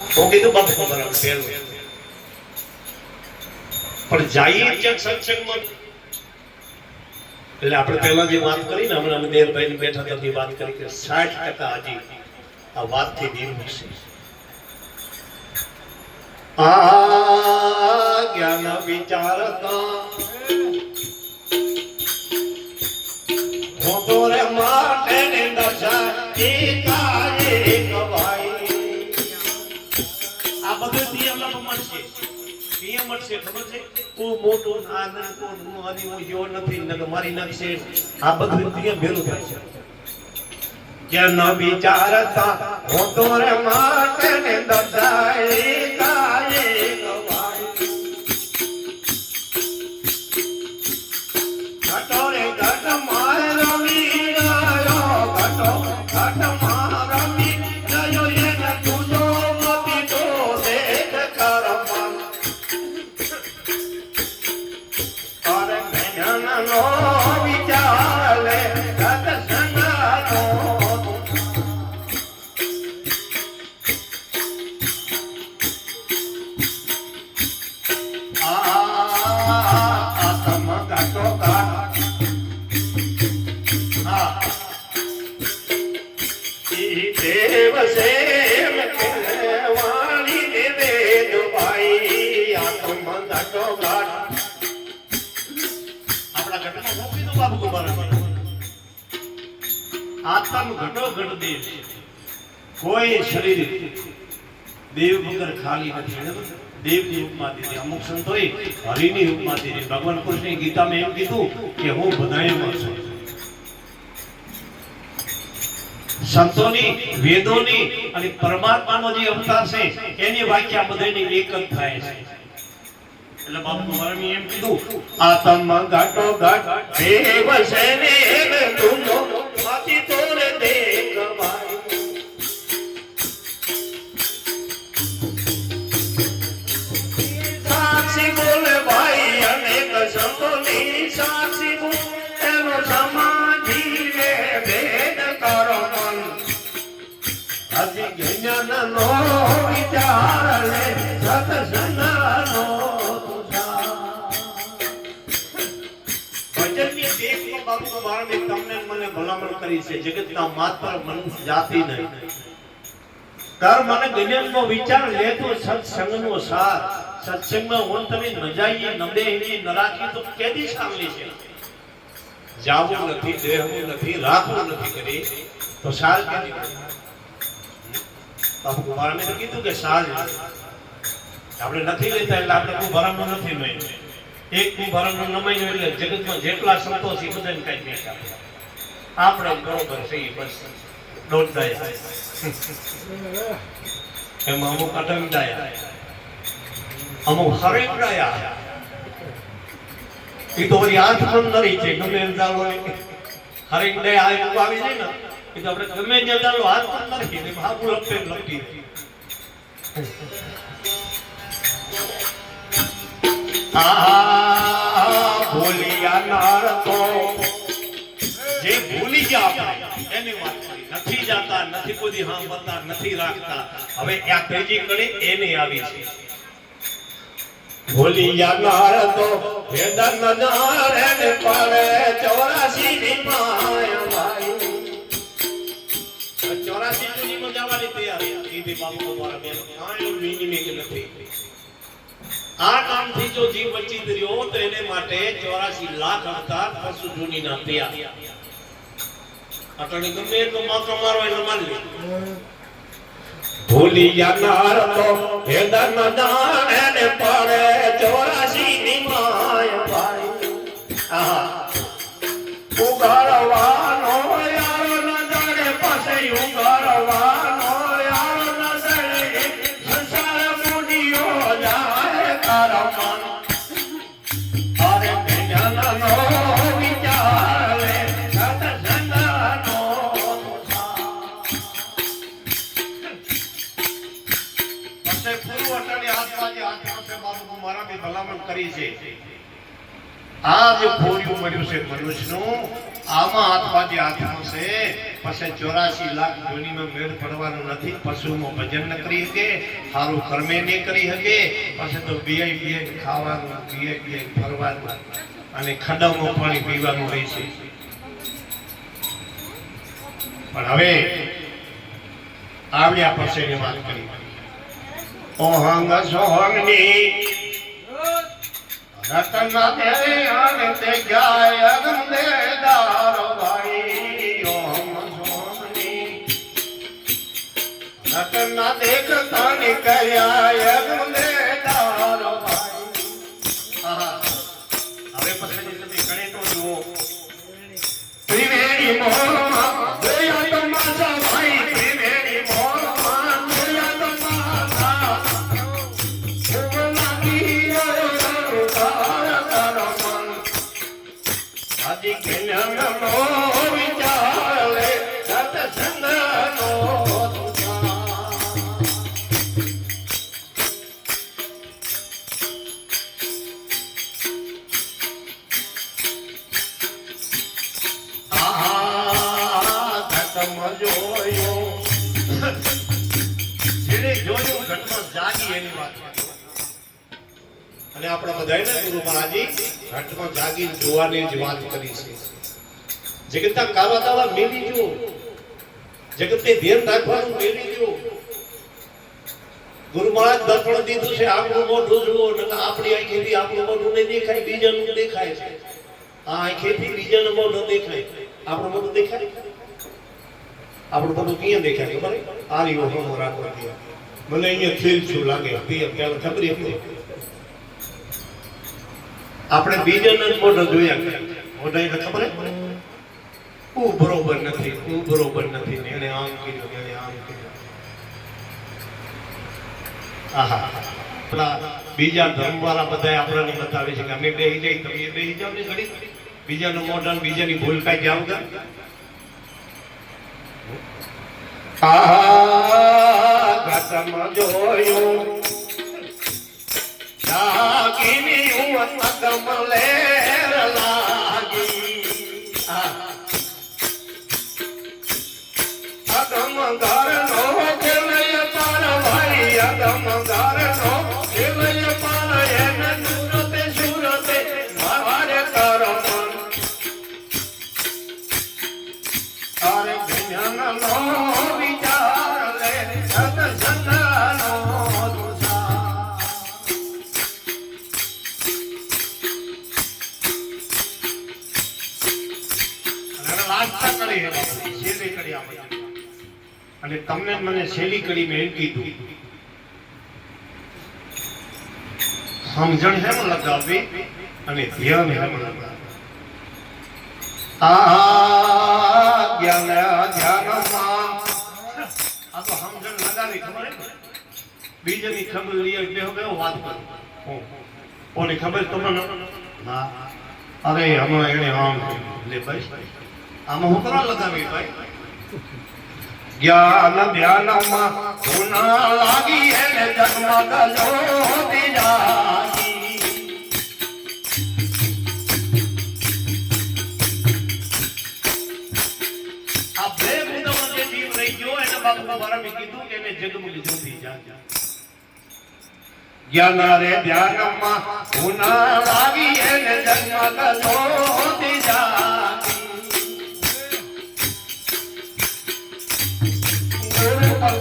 હું કીધું બાપુ બરાબર પહેલું પણ જઈએ ક્યાંક સત્સંગમાં એટલે આપણે પહેલા જે વાત કરી ને હમણાં અમે દેરભાઈ બેઠા ત્યાંથી વાત કરી કે સાઠ ટકા હજી આ વાતથી નિર્ભર છે આ જ્ઞાન વિચારતા હું તો રે માટે ને દશા મળશે ખબર છે? તું મોટો નાના તું મારી હું યો નથી નકર મારી નાખશે આ બધું નિયમ ભેરું થાય છે. કે ન વિચારતા હું તો રે માટે ને દદાઈ કાયે ઘટો રે ઘટ મારો રમી ઘટો, ઘટ ઈ દેવ સેવ વાણી ને વેદ ભાઈ આતમ ઘટો ઘટ શરીર દેવ ખાલી દેવની ઉપમાથી છે. અમુક સંતોએ હરિની ઉપમાથી છે. ભગવાન કૃષ્ણએ ગીતામાં એમ કીધું કે હું બધાયમાં છું સંતોની, વેદોની અને પરમાત્માનો જે અવતાર છે, એની વ્યાખ્યા બધાની એક જ થાય છે. એટલે બાપુ એમ કીધું આતમ ગાટો ગાટ દેવ સેને તુનો માતી તોરે દેખવાય દેખમાં બાપુ મહારાજે તમને ને મને ભલામણ કરી છે. જગતના માત્ર મનુષ્ય જાતિ નહીં. કર મને જ્ઞાનનો વિચાર લે તો સત્સંગનો સાર. સત્સંગમાં હું તમે ન જાઈએ ન બેહીએ ન રાખીએ તો કેદી સાંભળી છે? જાવું નથી, દેહવું નથી, રાખવું નથી કરી તો સાર કેદી કરે? બાપુ કુમારને તો કીધું કે સાર આપણે નથી લેતા એટલે આપણે કુંભારામાં નથી નમાઈ એક કુંભારામાં નમાઈ એટલે જગતમાં જેટલા સંતો છે એ બધાને કઈ નહીં આપે. આપણે. બરોબર છે ઈ બસ દોઢ દયા એમાં અમુક અટક દયા અમુક હરેક દયા એ તો વળી આઠ પંદરી છે, ગમે એમ ચાલો હરેક દયા આ એક આવી જાય ને. એ તો આપણે ગમે ત્યાં ચાલો હાથ પંદરી ને ભાગુ લપે. લપી આ ભૂલિયા જે ભૂલી ગયા આપણે એની વાત નથી જાતા નથી કોઈ સાંભળતા નથી રાખતા હવે આ ત્રીજી કડી એની આવી છે ભૂલી જાનાર તો વેદન નારે ને ચોરાસી ની માયા ચોરાસી ની માં તૈયારી. ઈદી બાપુ દ્વારા બેન. કાંઈ મિનિમિક નથી. આ કામથી જો જીવ બચી રહ્યો તો એને માટે ચોરાસી લાખ અવતાર પશુ જૂની ના તૈયાર અટણી ગમે એટલો માત્ર મારો એને માની ભૂલી જાનાર તો હેદન દાણે ને પડે ચોરાસી ની માય ભાઈ આહા. ઉગાડવાનો કરી છે. આ જે ખોરિયું મળ્યું છે મનુષ્યનું, આમાં હાથમાં જે આત્મા છે. પછી ચોરાશી લાખ જોનીમાં મેળ પડવાનો નથી. પશુમાં ભજન ન કરી શકે, સારું કર્મે નહીં કરી શકે. પછી તો બિયાઈ બિયાઈ ખાવાનું, બિયાઈ બિયાઈ ફરવાનું અને ખડામાં પાણી પીવાનું રહેશે પણ હવે આવ્યા પછીની વાત કરી. ઓહંગ સોહંગની રતન દે આનંદ ગાય અગંદે દારો ભાઈ ઓહંગ સોહંગની રતન દેખતા નિકળ્યા અગંદે Uh-huh. અને આપણા બધાને ગુરુ મહારાજી ઘટમાં જાગી જોવાની જ વાત કરી છે. જગતના કાવા કાવા મેલી જો જગતને ધ્યાન રાખવાનું મેલી જો ગુરુ મહારાજ દર્પણ દીધું છે, આપણું મોઢું જુઓ આપણી આંખેથી આપણું મોઢું નહીં દેખાય, બીજાનું દેખાય છે. આ આંખેથી બીજાનું મોઢું દેખાય. આપણું મોઢું દેખાય? આપણું મોઢું ક્યાં દેખાય ખબર? આ રીવો હમો રાખવા મને અહીંયા ખેલ છું લાગે ખબર હતી આપણે બીજાના મોઢો જોયા. મોઢા એટલે ખબર? હું? બરોબર નથી હું બરોબર નથી. એને આમ કીધું એને આમ કીધું આહા. પેલા બીજા ધર્મવાળા બધા આપણને બતાવે છે કે અમે બે જઈ તમે બે જાવ ને ઘડી. બીજાનું મોઢા બીજાની ભૂલ કાંઈ જાવ કે? આહા જોયું. I'm not mas dá uma lera lá. અને તમને મને શેલી કરી મેં એમ કીધું. સમજણ હેમ લગાવી અને ધ્યાન હેમ લગાવવું. આ જ્ઞાન ધ્યાનમાં. આ તો લગાવી ખબર બીજાની ખબર લઈએ એટલે હવે વાત કરું. હું. ખબર? તમને અરે હમણાં એને આમ. લે ભાઈ. આમાં હું કરવા લગાવી ભાઈ. જ્ઞાન ધ્યાનમાં ગુના લાગી એને જન્મ ગયો જાગી. આ બે મુદ્દામાં જે જીવ રહી ગયો, એને બાપુ મારા મેં કીધું કે એને જગમગી જ્યોતિ જાગ્યા જ્ઞાન રે ધ્યાનમાં ગુના લાગી એને જન્મ ગયો ગુરુ